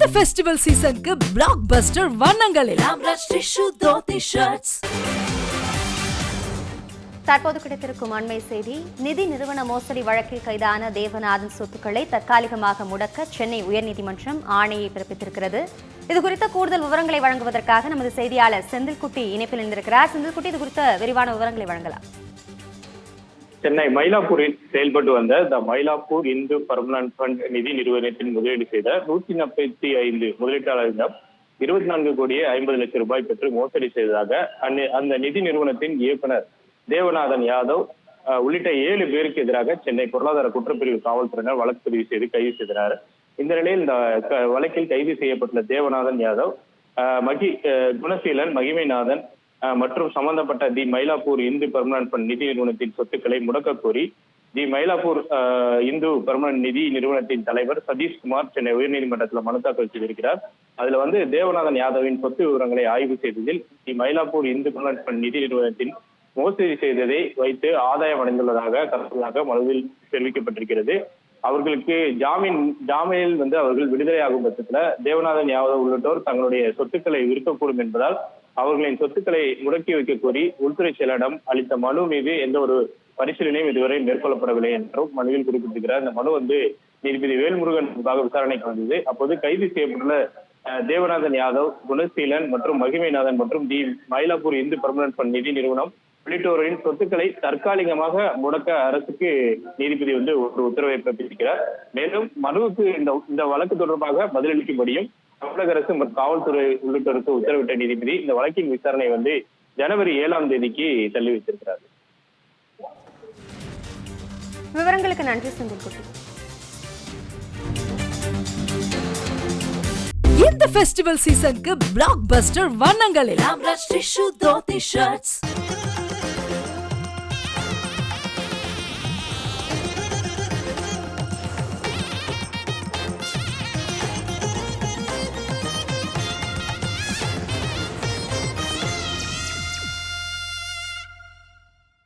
இந்த ஃபெஸ்டிவல் சீசனுக்கு பிளாக் பஸ்டர் வண்ணங்களில் தற்போது கிடைத்திருக்கும் அண்மை செய்தி நிதி நிறுவன மோசடி வழக்கில் கைதான தேவநாதன் சொத்துக்களை தற்காலிகமாக முடக்க சென்னை உயர்நீதிமன்றம் ஆணையை பிறப்பித்திருக்கிறது. இது குறித்த கூடுதல் விவரங்களை வழங்குவதற்காக நமது செய்தியாளர் செந்தில்குட்டி இணைப்பில் இருந்திருக்கிறார் செந்தில்குட்டி இது குறித்த விரிவான விவரங்களை வழங்கலாம். சென்னை மயிலாப்பூரில் செயல்பட்டு வந்த the Mylapore Hindu permanent fund நிதி நிறுவனத்தில் முதலீடு செய்த நூத்தி நாற்பத்தி ஐந்து முதலீட்டாளர்களிடம் இருபத்தி நான்கு கோடியே ஐம்பது லட்சம் ரூபாய் பெற்று மோசடி செய்ததாக அந்த நிதி நிறுவனத்தின் இயக்குனர் தேவநாதன் யாதவ் அஹ், உள்ளிட்ட ஏழு பேருக்கு எதிராக சென்னை பொருளாதார குற்றப்பிரிவு காவல்துறையினர் வழக்கு பதிவு செய்து கைது செய்தனர் இந்த நிலையில் இந்த க- வழக்கில் கைது செய்யப்பட்டுள்ள தேவநாதன் யாதவ் மகி அஹ், குணசீலன் மகிமைநாதன் மற்றும் சம்பந்தப்பட்ட the Mylapore Hindu permanent fund நிதி நிறுவனத்தின் சொத்துக்களை முடக்க கோரி தி மயிலாப்பூர் இந்து பெர்மனன்ட் நிதி நிறுவனத்தின் தலைவர் சதீஷ்குமார் சென்னை உயர்நீதிமன்றத்தில் மனு தாக்கல் செய்திருக்கிறார். அதுல வந்து தேவநாதன் யாதவின் சொத்து விவரங்களை ஆய்வு செய்ததில் the Mylapore Hindu permanent fund நிதி நிறுவனத்தின் மோசடி செய்ததை வைத்து ஆதாயம் அடைந்துள்ளதாக கருத்துள்ளதாக மனுவில் தெரிவிக்கப்பட்டிருக்கிறது. அவர்களுக்கு ஜாமீன் ஜாமீனில் வந்து அவர்கள் விடுதலையாகும் பட்சத்துல தேவநாதன் யாதவ் உள்ளிட்டோர் தங்களுடைய சொத்துக்களை விற்கக்கூடும் என்பதால் அவர்களின் சொத்துக்களை முடக்கி வைக்க கோரி உள்துறை செயலரிடம் அளித்த மனு மீது எந்த ஒரு பரிசீலனையும் இதுவரை மேற்கொள்ளப்படவில்லை என்றும் மனுவில் குறிப்பிட்டிருக்கிறார். இந்த மனு வந்து நீதிபதி வேல்முருகன் முன்பாக விசாரணைக்கு வந்தது. அப்போது கைது செய்யப்பட்டுள்ள தேவநாதன் யாதவ் குணசீலன் மற்றும் மகிமைநாதன் மற்றும் the Mylapore Hindu permanent fund நிதி நிறுவனம் உள்ளிட்டோரின் சொத்துக்களை தற்காலிகமாக முடக்க அரசுக்கு நீதிபதி வந்து ஒரு உத்தரவை பிறப்பித்திருக்கிறார். மேலும் மனுவுக்கு இந்த இந்த வழக்கு தொடர்பாக பதிலளிக்கும்படியும் தமிழக அரசு மற்றும் காவல்துறை உள்ளிட்டோருக்கு உத்தரவிட்ட நீதிபதி இந்த வழக்கின் விசாரணை வந்து ஜனவரி ஏழாம் தேதிக்கு தள்ளி வைத்திருக்கிறார். விவரங்களுக்கு நன்றி செந்தில்குட்டி இந்த ஃபெஸ்டிவல் சீசனுக்கு பிளாக் பஸ்டர் வண்ணங்களில்